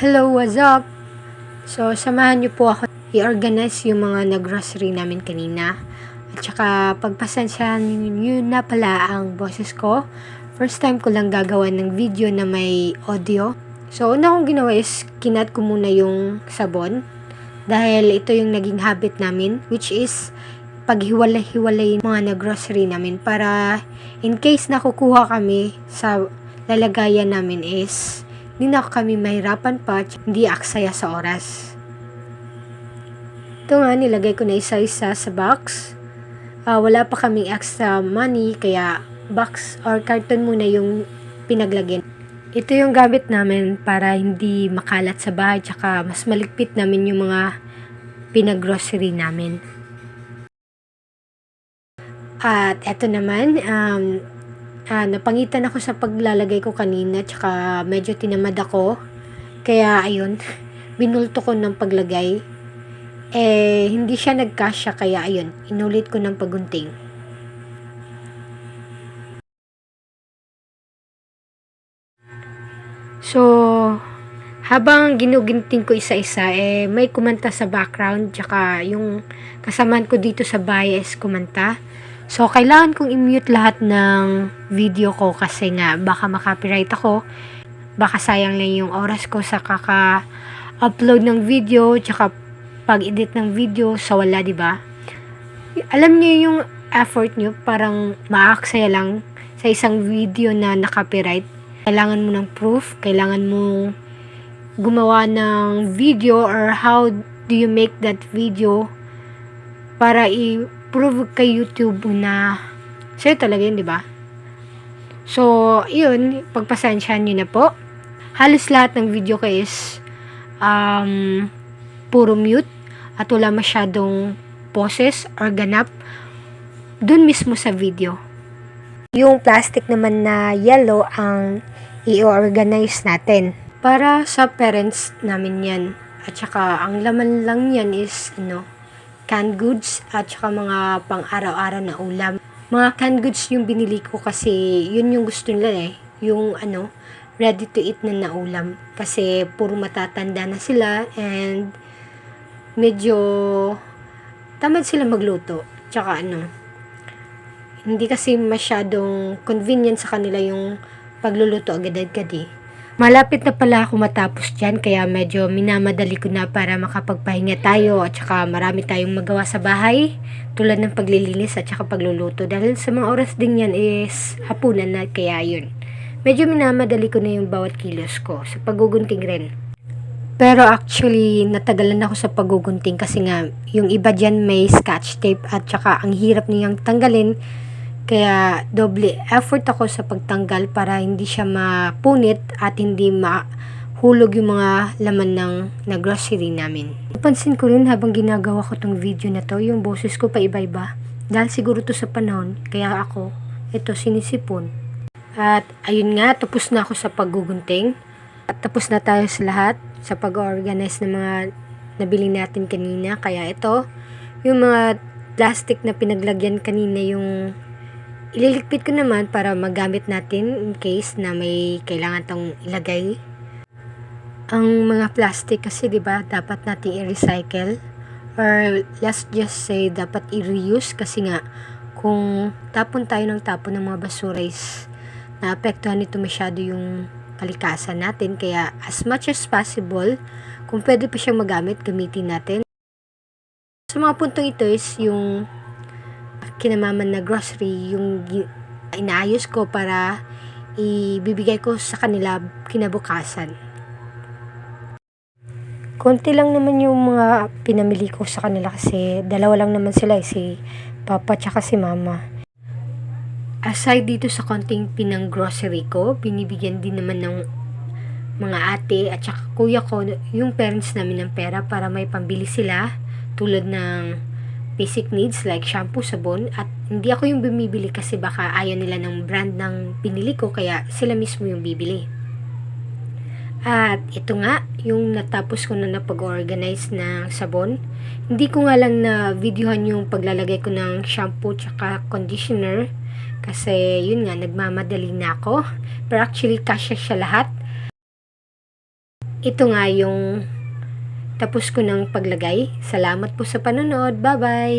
Hello, what's up? So, samahan niyo po ako i-organize yung mga nag-grocery namin kanina. At saka, pagpasensyahan niyo na pala ang boses ko. First time ko lang gagawa ng video na may audio. So, una kong ginawa is, kinat ko muna yung sabon. Dahil ito yung naging habit namin, which is, paghiwalay-hiwalay mga nag-grocery namin para in case nakukuha kami sa lalagayan namin is hindi na kami mahirapan pa at hindi aksaya sa oras. Ito nga, nilagay ko na isa-isa sa box. Ah, wala pa kaming extra money, kaya box or carton muna yung pinaglagyan. Ito yung gamit namin para hindi makalat sa bahay, tsaka mas maligpit namin yung mga pinag-grocery namin. At eto naman, um, ah, napangitan ako sa paglalagay ko kanina, tsaka medyo tinamad ako. Kaya ayun, binulto ko ng paglagay. Eh, hindi siya nagkasya, kaya ayun, inulit ko ng pagunting. So, habang ginuginting ko isa-isa, eh, may kumanta sa background, tsaka yung kasamaan ko dito sa is kumanta. So, kailangan kong i-mute lahat ng video ko kasi nga baka makopyright ako. Baka sayang lang yung oras ko sa kaka-upload ng video tsaka pag-edit ng video sa wala, di ba? Alam niyo yung effort niyo parang maaksaya lang sa isang video na nakopyright. Kailangan mo ng proof, kailangan mo gumawa ng video or how do you make that video para i-prove kay YouTube na sa'yo talaga yun, di ba? So, yun, pagpasensyahan nyo na po. Halos lahat ng video ko is um, puro mute at wala masyadong poses or ganap dun mismo sa video. Yung plastic naman na yellow ang i-organize natin. Para sa parents namin yan. At saka, ang laman lang yan is, ano, canned goods at saka mga pang araw-araw na ulam. Mga canned goods yung binili ko kasi yun yung gusto nila eh. Yung ano, ready to eat na na ulam. Kasi puro matatanda na sila and medyo tamad sila magluto. Tsaka ano, hindi kasi masyadong convenient sa kanila yung pagluluto agad-agad eh. Malapit na pala ako matapos dyan, kaya medyo minamadali ko na para makapagpahinga tayo at saka marami tayong magawa sa bahay tulad ng paglilinis at saka pagluluto dahil sa mga oras din yan is hapunan na kaya yun. Medyo minamadali ko na yung bawat kilos ko sa pagugunting rin. Pero actually, natagalan ako sa pagugunting kasi nga yung iba dyan may scotch tape at saka ang hirap niyang tanggalin kaya doble effort ako sa pagtanggal para hindi siya mapunit at hindi mahulog yung mga laman ng na grocery namin. Napansin ko rin habang ginagawa ko tong video na to, yung boses ko pa iba-iba. Dahil siguro to sa panahon, kaya ako, ito sinisipon. At ayun nga, tapos na ako sa paggugunting. At tapos na tayo sa lahat sa pag-organize ng mga nabili natin kanina. Kaya ito, yung mga plastic na pinaglagyan kanina yung Ililigpit ko naman para magamit natin in case na may kailangan tong ilagay. Ang mga plastic kasi 'di ba dapat nating i-recycle or let's just say dapat i-reuse kasi nga kung tapon tayo ng tapon ng mga basura is naapektuhan nito masyado yung kalikasan natin kaya as much as possible kung pwede pa siyang magamit gamitin natin. Sa mga puntong ito is yung kinamaman na grocery yung inaayos ko para ibibigay ko sa kanila kinabukasan. Konti lang naman yung mga pinamili ko sa kanila kasi dalawa lang naman sila eh, si Papa tsaka si Mama. Aside dito sa konting pinang grocery ko, binibigyan din naman ng mga ate at saka kuya ko yung parents namin ng pera para may pambili sila tulad ng basic needs like shampoo, sabon at hindi ako yung bumibili kasi baka ayaw nila ng brand ng pinili ko kaya sila mismo yung bibili. At ito nga, yung natapos ko na napag-organize ng sabon. Hindi ko nga lang na videohan yung paglalagay ko ng shampoo tsaka conditioner kasi yun nga, nagmamadali na ako. Pero actually, kasya siya lahat. ito nga yung tapos ko ng paglagay. Salamat po sa panonood. Bye-bye!